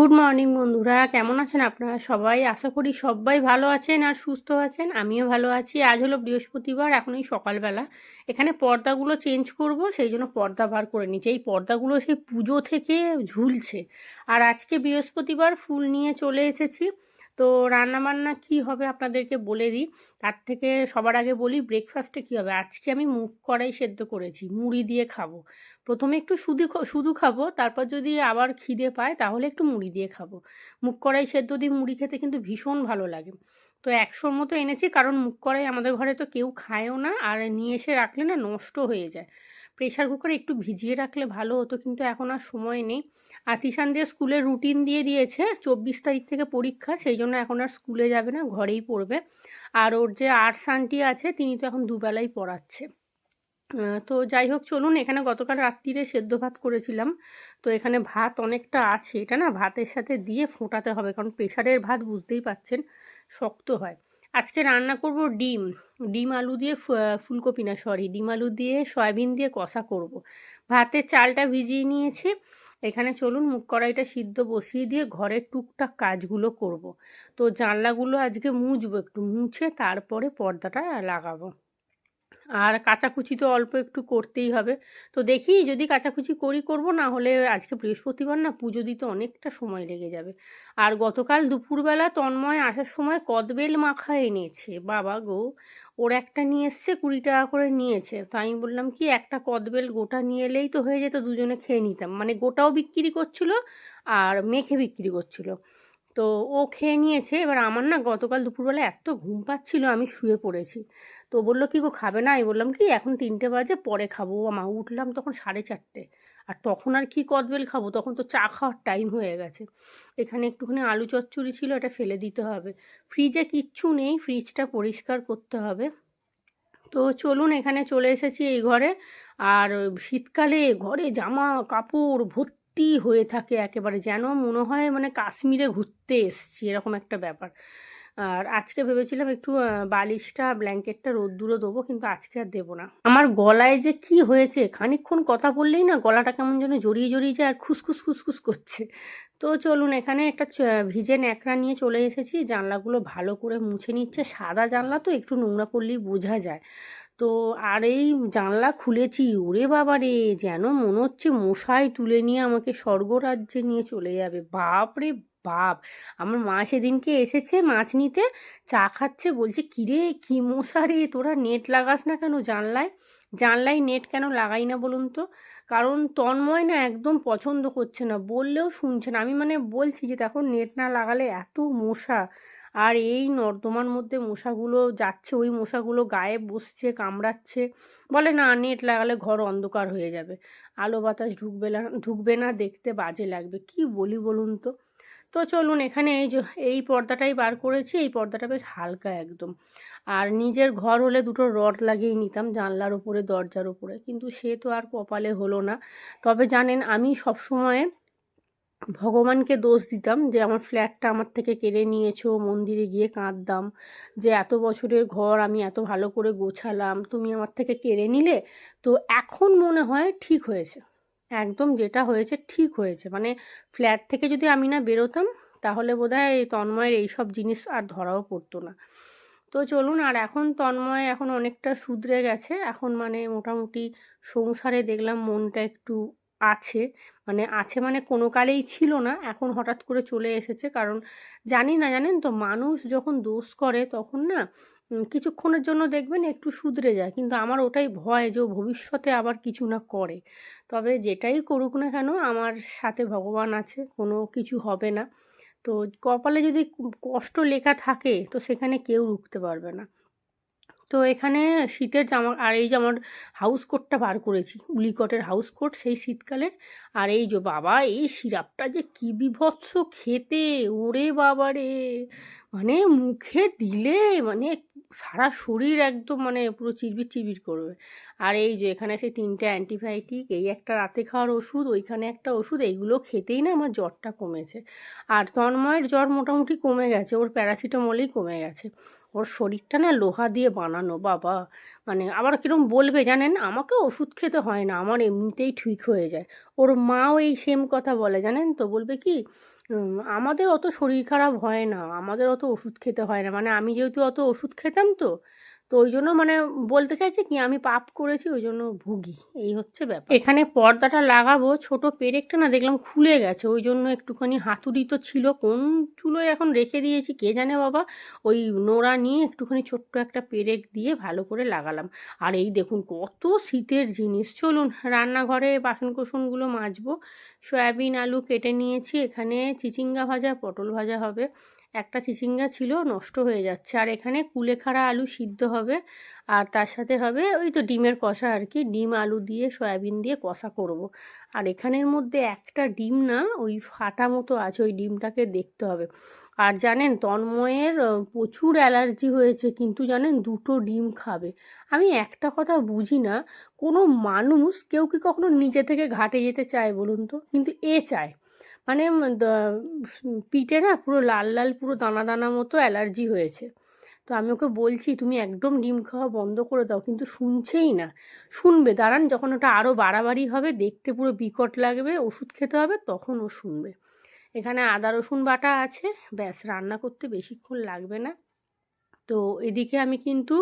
Good morning বন্ধুরা। কেমন আছেন আপনারা সবাই? আশা করি সবাই ভালো আছেন আর সুস্থ আছেন। আমিও ভালো আছি। আজ হলো বৃহস্পতিবার এখন এই সকালবেলা। এখানে পর্দাগুলো চেঞ্জ করব, সেই জন্য পর্দা বার করে নিচ্ছি। এই পর্দাগুলো সেই পুজো থেকে ঝুলছে। আর আজকে বৃহস্পতিবার ফুল নিয়ে চলে এসেছি। তো রান্নাবান্না কি হবে আপনাদেরকে বলে দিই। তার থেকে সবার আগে বলি ব্রেকফাস্টে কী হবে? আজকে আমি মুগ কড়াই সেদ্ধ করেছি, মুড়ি দিয়ে খাব। প্রথমে একটু শুধু শুধু খাব, তারপর যদি আবার খিদে পায় তাহলে একটু মুড়ি দিয়ে খাব। মুগ কড়াই সেদ্ধ দিয়ে মুড়ি খেতে কিন্তু ভীষণ ভালো লাগে। তো একশোর মতো এনেছি, কারণ মুগ কড়াই আমাদের ঘরে তো কেউ খায়ও না, আর নিয়ে এসে রাখলে না নষ্ট হয়ে যায়। প্রেশার কুকারে একটু ভিজিয়ে রাখলে ভালো হতো, কিন্তু এখন আর সময় নেই। আর দিয়ে স্কুলের রুটিন দিয়ে দিয়েছে চব্বিশ তারিখ থেকে পরীক্ষা, সেই জন্য এখন আর স্কুলে যাবে না, ঘরেই পড়বে। আর ওর যে আর্টস আন্টি আছে, তিনি তো এখন দুবেলাই পড়াচ্ছে। তো যাই হোক, চলুন, এখানে গতকাল রাত্রিরে সেদ্ধ ভাত করেছিলাম। তো এখানে ভাত অনেকটা আছে, এটা না ভাতের সাথে দিয়ে ফোটাতে হবে, কারণ প্রেশারের ভাত বুঝতেই পাচ্ছেন, শক্ত হয়। আজকে রান্না করব ডিম ডিম আলু দিয়ে ফুলকপি না সরি ডিম আলু দিয়ে সয়াবিন দিয়ে কষা করব। ভাতের চালটা ভিজিয়ে নিয়েছি এখানে চলুন মুখ কড়াইটা সিদ্ধ বসিয়ে দিয়ে ঘরের টুকটাক কাজগুলো করব। তো জানলাগুলো আজকে মুছবো একটু, মুছে তারপরে পর্দাটা লাগাবো আর কাচাকুচি তো অল্প একটু করতেই হবে। তো দেখি যদি কাচাকুচি করি করব, না হলে আজকে বৃহস্পতিবার না পুজো দিতে অনেকটা সময় লেগে যাবে। আর গতকাল দুপুরবেলা তন্ময় আসার সময় কদবেল মাখা এনেছে। বাবা গো, ওর একটা নিয়ে এসছে, কুড়ি টাকা করে নিয়েছে। তো আমি বললাম, কি একটা কদবেল গোটা নিয়ে এলেই তো হয়ে যেত, দুজনে খেয়ে নিতাম। মানে গোটাও বিক্রি করছিল আর মেখে বিক্রি করছিল। তো ও খেয়ে নিয়েছে। এবার আমার না গতকাল দুপুরবেলা এত ঘুম পাচ্ছিল, আমি শুয়ে পড়েছি। তো বলল, কি গো, খাবে না? আমি বললাম, কি, এখন তিনটে বাজে, পরে খাব। মা, উঠলাম তখন সাড়ে চারটে। আর তখন আর কি কদবেল খাব? তখন তো চা খাওয়ার টাইম হয়ে গেছে। এখানে একটুখানি আলু চচ্চড়ি ছিল, এটা ফেলে দিতে হবে। ফ্রিজে কিচ্ছু নেই, ফ্রিজটা পরিষ্কার করতে হবে। তো চলুন, এখানে চলে এসেছি এই ঘরে। আর শীতকালে ঘরে জামা কাপড়, ভর্তি হয়ে থাকে একেবারে, যেন মনে হয় মানে কাশ্মীরে ঘুরতে এসছি, এরকম একটা ব্যাপার। আর আজকে ভেবেছিলাম একটু বালিশটা, ব্ল্যাঙ্কেটটা রোদ্দুরও দেবো, কিন্তু আজকে আর দেবো না। আমার গলায় যে কি হয়েছে খানিক্ষণ কথা বললেই না গলাটা কেমন যেন জড়িয়ে জড়িয়ে যায় আর খুসখুস খুসখুস করছে। তো চলুন, এখানে একটা ভিজে ন্যাকড়া নিয়ে চলে এসেছি, জানলাগুলো ভালো করে মুছে নিচ্ছে, সাদা জানলা তো একটু নোংরা পড়লেই বোঝা যায়। তো আর এই জানলা খুলেছি, ওরে বাবা রে যেন মনে হচ্ছে মশাই তুলে নিয়ে আমাকে স্বর্গরাজ্যে নিয়ে চলে যাবে। বাপ রে বাপ! আমার মা সেদিনকে এসেছে মাছ নিতে, চা খাচ্ছে, বলছে, কিরে, কি মশা রে তোরা নেট লাগাস না কেন জানলায়? জানলায় নেট কেন লাগাই না বলুন তো? কারণ তন্ময় না একদম পছন্দ করছে না, বললেও শুনছে না। আমি মানে বলছি যে, দেখো, নেট না লাগালে এত মশা, আর এই নর্দমার মধ্যে মশাগুলো যাচ্ছে, ওই মশাগুলো গায়ে বসছে, কামড়াচ্ছে। বলে, না, নেট লাগালে ঘর অন্ধকার হয়ে যাবে, আলো বাতাস ঢুকবে না ঢুকবে না, দেখতে বাজে লাগবে। কি বলি বলুন তো? তো চলুন, এখানে এই যে, এই পর্দাটাই বার করেছি, এই পর্দাটা বেশ হালকা একদম। আর নিজের ঘর হলে দুটো রড লাগিয়ে নিতাম জানলার উপরে, দরজার উপরে। কিন্তু সে তো আর কপালে হলো না। তবে জানেন, আমি সবসময় ভগবানকে দোষ দিতাম যে, আমার ফ্ল্যাটটা আমার থেকে কেড়ে নিয়েছো, মন্দিরে গিয়ে কাঁদতাম যে, এত বছরের ঘর আমি এত ভালো করে গোছালাম, তুমি আমার থেকে কেড়ে নিলে? তো এখন মনে হয় ঠিক হয়েছে। একদম যেটা হয়েছে ঠিক হয়েছে। মানে ফ্ল্যাট থেকে যদি আমি না বেরোতাম, তাহলে বোধহয় তন্ময়ের এইসব জিনিস আর ধরাও পড়তো না। তো চলুন, আর এখন তন্ময় এখন অনেকটা শুধরে গেছে। এখন মানে মোটামুটি সংসারে দেখলাম মনটা একটু আছে। মানে আছে মানে কোনো কালেই ছিল না, এখন হঠাৎ করে চলে এসেছে। কারণ জানি না, জানেন তো, মানুষ যখন দোষ করে তখন না কিছুক্ষণের জন্য দেখবেন একটু শুধরে যায়। কিন্তু আমার ওটাই ভয় যে ভবিষ্যতে আবার কিছু না করে। তবে যেটাই করুক না কেন, আমার সাথে ভগবান আছে, কোনো কিছু হবে না। তো কপালে যদি কষ্ট লেখা থাকে, তো সেখানে কেউ রুখতে পারবে না। তো এখানে শীতের জামা, আর এই যে আমার হাউস কোটটা বার করেছি, উলিকটের হাউস কোট সেই শীতকালের, আর এই যে বাবা, এই সিরাপটা যে কী বিভৎস খেতে, ওরে বাবা রে মানে মুখে দিলে মানে সারা শরীর একদম মানে পুরো চিরবির চিরবির করবে। আর এই যে এখানে সেই তিনটে অ্যান্টিবায়োটিক এই একটা রাতে খাওয়ার ওষুধ, ওইখানে একটা ওষুধ, এইগুলো খেতেই না আমার জ্বরটা কমেছে। আর তন্ময়ের জ্বর মোটামুটি কমে গেছে, ওর প্যারাসিটামলেই কমে গেছে। ওর শরীরটা না লোহা দিয়ে বানানো, বাবা। মানে আবার কীরকম বলবে জানেন? আমাকে ওষুধ খেতে হয় না, আমার এমনিতেই ঠিক হয়ে যায়। ওর মাও এই সেম কথা বলে, জানেন তো? বলবে কি আমাদের অত শরীর খারাপ হয় না, আমাদের অত ওষুধ খেতে হয় না। মানে আমি যেহেতু অত ওষুধ খেতাম তো তো ওই জন্য মানে বলতে চাইছে কি, আমি পাপ করেছি, ওই জন্য ভুগি। এই হচ্ছে ব্যাপার। এখানে পর্দাটা লাগাবো, ছোট পেরেকটা না দেখলাম খুলে গেছে, ওই জন্য একটুখানি হাতুড়ি তো ছিল। কোন চুলোয় এখন রেখে দিয়েছি, কে জানে বাবা? ওই নোড়া নিয়ে একটুখানি ছোট্ট একটা পেরেক দিয়ে ভালো করে লাগালাম। আর এই দেখুন, কত শীতের জিনিস। চলুন, রান্নাঘরে বাসন কোসনগুলো মাজবো। সয়াবিন আলু কেটে নিয়েছি, এখানে চিচিঙ্গা ভাজা, পটল ভাজা হবে। একটা চিচিঙ্গা ছিল, নষ্ট হয়ে যাচ্ছে। আর এখানে কুলেখাড়া আলু সিদ্ধ হবে। আর তার সাথে হবে ওই তো ডিমের কষা আর কি। ডিম, আলু দিয়ে, সয়াবিন দিয়ে কষা করব। আর এখানের মধ্যে একটা ডিম না, ওই ফাটা মতো আছে, ওই ডিমটাকে দেখতে হবে। আর জানেন, তন্ময়ের প্রচুর অ্যালার্জি হয়েছে, কিন্তু জানেন, দুটো ডিম খাবে। আমি একটা কথা বুঝি না, কোনো মানুষ কেউ কি কখনো নিজে থেকে ঘাটে যেতে চায় বলুন তো? কিন্তু এ চায়। মানে পিঠে না পুরো লাল লাল পুরো দানা দানা মতো অ্যালার্জি হয়েছে। তো আমি ওকে বলছি, তুমি একদম ডিম খাওয়া বন্ধ করে দাও, কিন্তু শুনছেই না। শুনবে, দাঁড়ান, যখন ওটা আরও বাড়াবাড়ি হবে, দেখতে পুরো বিকট লাগবে, ওষুধ খেতে হবে, তখন ও শুনবে। এখানে আদা রসুন বাটা আছে, ব্যাস, রান্না করতে বেশিক্ষণ লাগবে না। তো এদিকে আমি কিন্তু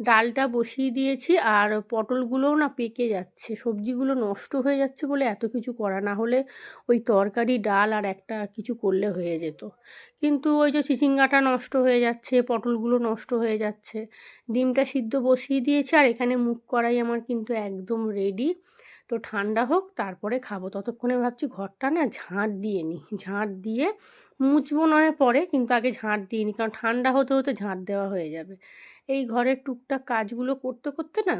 ডালটা বসিয়ে দিয়েছি আর পটলগুলোও না পেকে যাচ্ছে। সবজিগুলো নষ্ট হয়ে যাচ্ছে বলে এত কিছু করা না হলে ওই তরকারি, ডাল আর একটা কিছু করলে হয়ে যেত। কিন্তু ওই যে চিচিঙ্গাটা নষ্ট হয়ে যাচ্ছে, পটলগুলো নষ্ট হয়ে যাচ্ছে, ডিমটা সিদ্ধ বসিয়ে দিয়েছি আর এখানে মুখ করাই আমার কিন্তু একদম রেডি তো ঠান্ডা হোক, তারপরে খাব। ততক্ষণে ভাবছি ঘরটা না ঝাঁট দিয়ে নিই ঝাঁট দিয়ে মুছবো নয় পরে, কিন্তু আগে ঝাঁট দিইনি কারণ ঠান্ডা হতে হতে ঝাঁট দেওয়া হয়ে যাবে। এই ঘরের টুকটাক কাজগুলো করতে করতে না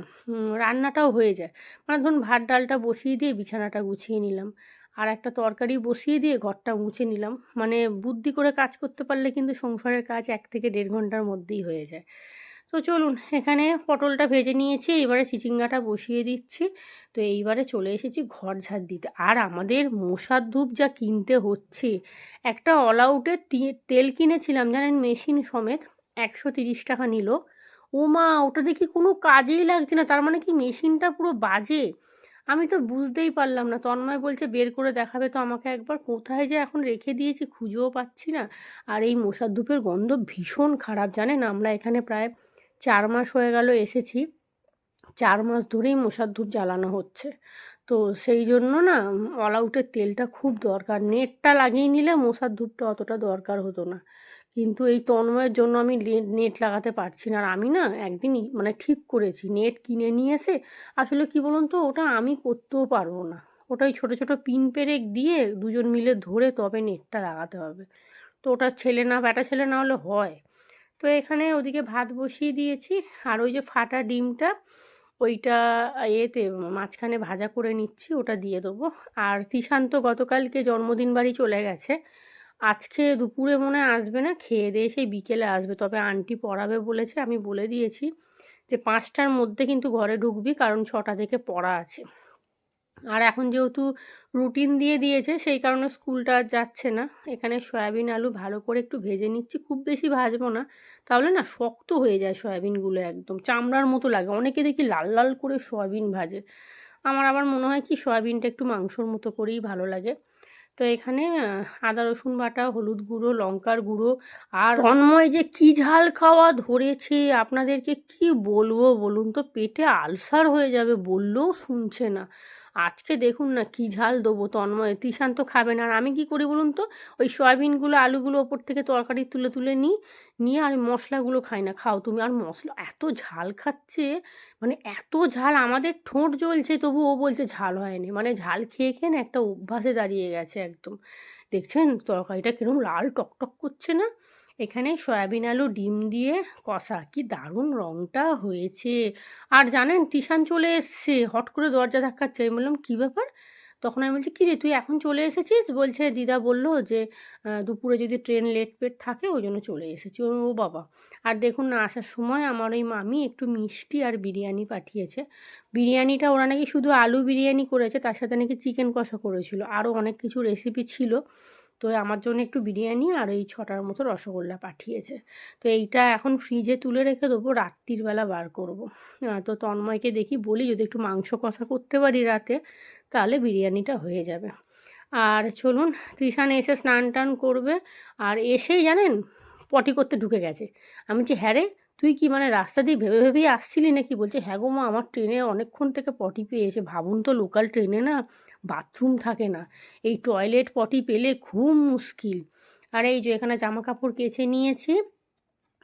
রান্নাটাও হয়ে যায়। মানে ধরুন ভাত, ডালটা বসিয়ে দিয়ে বিছানাটা গুছিয়ে নিলাম। আর একটা তরকারি বসিয়ে দিয়ে ঘরটা মুছে নিলাম। মানে বুদ্ধি করে কাজ করতে পারলে কিন্তু সংসারের কাজ এক থেকে দেড় ঘণ্টার মধ্যেই হয়ে যায়। তো চলুন, এখানে পটলটা ভেজে নিয়েছি, এবারে চিচিঙ্গাটা বসিয়ে দিচ্ছি। তো এইবারে চলে এসেছি ঘর ঝাড় দিতে। আর আমাদের মশার ধূপ যা কিনতে হচ্ছে, একটা অল আউটের তেল কিনেছিলাম, জানেন, মেশিন সমেত একশো তিরিশ টাকা নিল। ও মা ওটা দেখি কোনো কাজেই লাগছে না, তার মানে কি মেশিনটা পুরো বাজে? আমি তো বুঝতেই পারলাম না, তন্ময় বলছে, বের করে দেখাবে তো আমাকে একবার, কোথায় যে এখন রেখে দিয়েছি খুঁজেও পাচ্ছি না। আর এই মশার ধূপের গন্ধ ভীষণ খারাপ, জানেন, আমরা এখানে প্রায় চার মাস হয়ে গেল এসেছি। চার মাস ধরেই মশার ধূপ জ্বালানো হচ্ছে। তো সেই জন্য না অল আউটের তেলটা খুব দরকার। নেটটা লাগিয়ে নিলে মশার ধূপটা অতটা দরকার হতো না। কিন্তু এই তন্ময়ের জন্য আমি নেট লাগাতে পারছি না। আর আমি না একদিনই মানে ঠিক করেছি, নেট কিনে নিয়ে এসে আসলে কি বলুন তো, ওটা আমি করতেও পারব না। ওটাই ছোট ছোট পিন পেরেক দিয়ে দুজন মিলে ধরে তবে নেটটা লাগাতে হবে। তো ওটা ছেলে না, ব্যাটা ছেলে না হলে হয়। তো এখানে ওদিকে ভাত বসিয়ে দিয়েছি। আর ওই যে ফাটা ডিমটা, ওইটা এতে মাঝখানে ভাজা করে নিচ্ছি, ওটা দিয়ে দেবো। আর তিশান্ত গতকালকে জন্মদিন বাড়ি চলে গেছে। আজকে দুপুরে মনে আসবে না, খেয়ে দিয়ে সেই বিকেলে আসবে। তবে আন্টি পড়াবে বলেছে, আমি বলে দিয়েছি যে পাঁচটার মধ্যে কিন্তু ঘরে ঢুকবি, কারণ ছটা থেকে পড়া আছে। আর এখন যেহেতু রুটিন দিয়ে দিয়েছে, সেই কারণে স্কুলটা যাচ্ছে না। এখানে সয়াবিন আলু ভালো করে একটু ভেজে নিচ্ছি, খুব বেশি ভাজবো না। তাহলে না শক্ত হয়ে যায় সয়াবিনগুলো একদম, চামড়ার মতো লাগে। অনেকে দেখি লাল লাল করে সয়াবিন ভাজে। আমার আবার মনে হয় কি সয়াবিনটা একটু মাংসর মতো করেই ভালো লাগে। তো এখানে আদা, রসুন বাটা, হলুদ গুঁড়ো, লঙ্কার গুঁড়ো আর তন্ময় যে কি ঝাল খাওয়া ধরেছে, আপনাদেরকে কি বলব বলুন তো? পেটে আলসার হয়ে যাবে, বললেও শুনছে না। আজকে দেখুন না কি ঝাল দেবো তন্ময়। তিশান তো খাবে না। আর আমি কি করি বলুন তো? ওই সয়াবিনগুলো, আলুগুলো ওপর থেকে তরকারি তুলে তুলে নিই, নিয়ে আর মশলাগুলো খাই না। খাও তুমি। আর মশলা এত ঝাল খাচ্ছে মানে এত ঝাল, আমাদের ঠোঁট জ্বলছে, তবু ও বলছে ঝাল হয়নি। মানে ঝাল খেয়ে খেয়ে না একটা অভ্যাসে দাঁড়িয়ে গেছে একদম। দেখছেন তরকারিটা কিরম লাল টকটক করছে না? এখানে সয়াবিন আলু, ডিম দিয়ে কষা। কি দারুণ রঙটা হয়েছে। আর জানেন, টিশান চলে এসছে। হট করে দরজা ধাক্কাচ্ছে আমি বললাম, কী ব্যাপার? তখন আমি বলছি, কী রে, তুই এখন চলে এসেছিস? বলছে, দিদা বলল যে দুপুরে যদি ট্রেন লেট পেট থাকে, ওই জন্য চলে এসেছি। ও বাবা। আর দেখুন না, আসার সময় আমার ওই মামি একটু মিষ্টি আর বিরিয়ানি পাঠিয়েছে। বিরিয়ানিটা ওরা নাকি শুধু আলু বিরিয়ানি করেছে, তার সাথে নাকি চিকেন কষা করেছিল। আরও অনেক কিছু রেসিপি ছিল। তো আমার জন্য একটু বিরিয়ানি আর এই ছটার মতো রসগোল্লা পাঠিয়েছে। তো এইটা এখন ফ্রিজে তুলে রেখে দেবো, রাত্রির বেলা বার করব। তো তন্ময়কে দেখি বলি, যদি একটু মাংস কষা করতে পারি রাতে, তাহলে বিরিয়ানিটা হয়ে যাবে। আর চলুন, তৃষান এসে স্নান টান করবে। আর এসেই জানেন, পটি করতে ঢুকে গেছে। আমি যে হ্যাঁ রে, তুই কি মানে রাস্তা দিয়ে ভেবে ভেবেই আসছিলি নাকি? বলছে হ্যাঁ গো মা, আমার ট্রেনে অনেকক্ষণ থেকে পটি পেয়েছে। ভাবুন তো লোকাল ট্রেনে না বাথরুম থাকে না। এই টয়লেট পটি পেলে খুব মুশকিল। আর এই যে এখানে জামা কাপড় কেচে নিয়েছি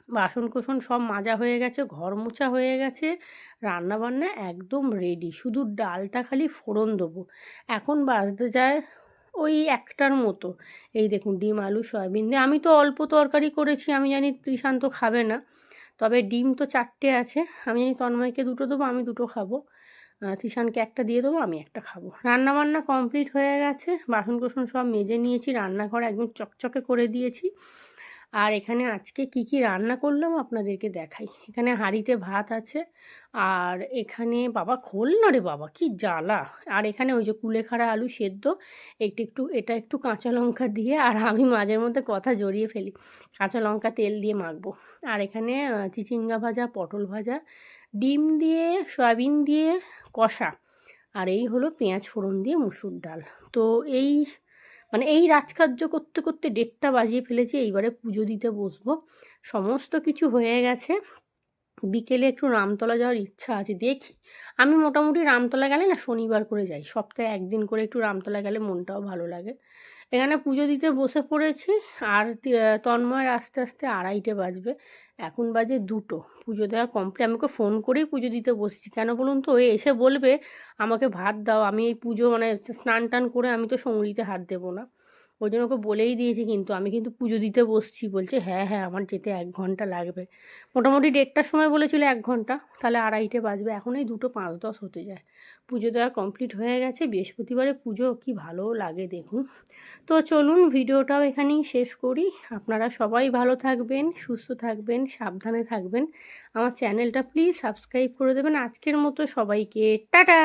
বাসন কোসন সব মাজা হয়ে গেছে, ঘর মোছা হয়ে গেছে রান্না বান্না একদম রেডি শুধু ডালটা খালি ফোড়ন দেবো। এখন বাজতে যায় ওই একটার মতো। এই দেখুন, ডিম, আলু, সয়াবিন দিয়ে আমি তো অল্প তরকারি করেছি, আমি জানি তৃষান্ত খাবে না। তবে ডিম তো চারটে আছে, আমি জানি তন্ময়কে দুটো দেবো, আমি দুটো খাব। তৃষানকে একটা দিয়ে দেবো, আমি একটা খাব। রান্না বান্না কমপ্লিট হয়ে গেছে বাসন কোসন সব মেজে নিয়েছি, রান্নাঘর একদম চকচকে করে দিয়েছি। আর এখানে আজকে কি কি রান্না করলাম আপনাদেরকে দেখাই। এখানে হাঁড়িতে ভাত আছে, আর এখানে বাবা খোল না রে বাবা, কি জ্বালা। আর এখানে ওই যে কুলেখাড়া আলু সেদ্ধ, একটু একটু, এটা একটু কাঁচা লঙ্কা দিয়ে, আর আমি মাঝের মধ্যে কথা জড়িয়ে ফেলি, কাঁচা লঙ্কা তেল দিয়ে মাখবো। আর এখানে চিচিঙ্গা ভাজা, পটল ভাজা ডিম দিয়ে, সয়াবিন দিয়ে কষা। আর এই হলো পেঁয়াজ ফোড়ন দিয়ে মুসুর ডাল। তো এই মানে এই রাজকার্য করতে করতে ডেটটা বাজিয়ে ফেলেছি, এইবারে পুজো দিতে বসবো। সমস্ত কিছু হয়ে গেছে। বিকেলে একটু রামতলা যাওয়ার ইচ্ছা আছে, দেখি। আমি মোটামুটি রামতলা গেলে না শনিবার করে যাই। সপ্তাহে একদিন করে একটু রামতলা গেলে মনটাও ভালো লাগে। এখানে পুজো দিতে বসে পড়েছি আর তন্ময়ের আস্তে আস্তে আড়াইটে বাজবে। এখন বাজে দুটো। পুজো দেওয়া কমপ্লিট আমি ওকে ফোন করেই পুজো দিতে বসছি। কেন বলুন তো? ওই এসে বলবে, আমাকে ভাত দাও। আমি এই পুজো মানে স্নান টান করে আমি তো সঙ্গীতে হাত দেবো না। ওই জন্য ওকে বলেই দিয়েছি কিন্তু আমি কিন্তু পুজো দিতে বসছি। বলছে হ্যাঁ হ্যাঁ আমার যেতে এক ঘণ্টা লাগবে। মোটামুটি দেড়টার সময় বলেছিল এক ঘণ্টা, তাহলে আড়াইটে বাজবে। এখন এই দুটো পাঁচ দশ হতে যায়। পুজো দেওয়া কমপ্লিট হয়ে গেছে। বৃহস্পতিবারে পুজো কি ভালো লাগে দেখুন। তো চলুন ভিডিওটাও এখানেই শেষ করি। আপনারা সবাই ভালো থাকবেন, সুস্থ থাকবেন, সাবধানে থাকবেন। আমার চ্যানেলটা প্লিজ সাবস্ক্রাইব করে দেবেন। আজকের মতো সবাইকে, টাটা!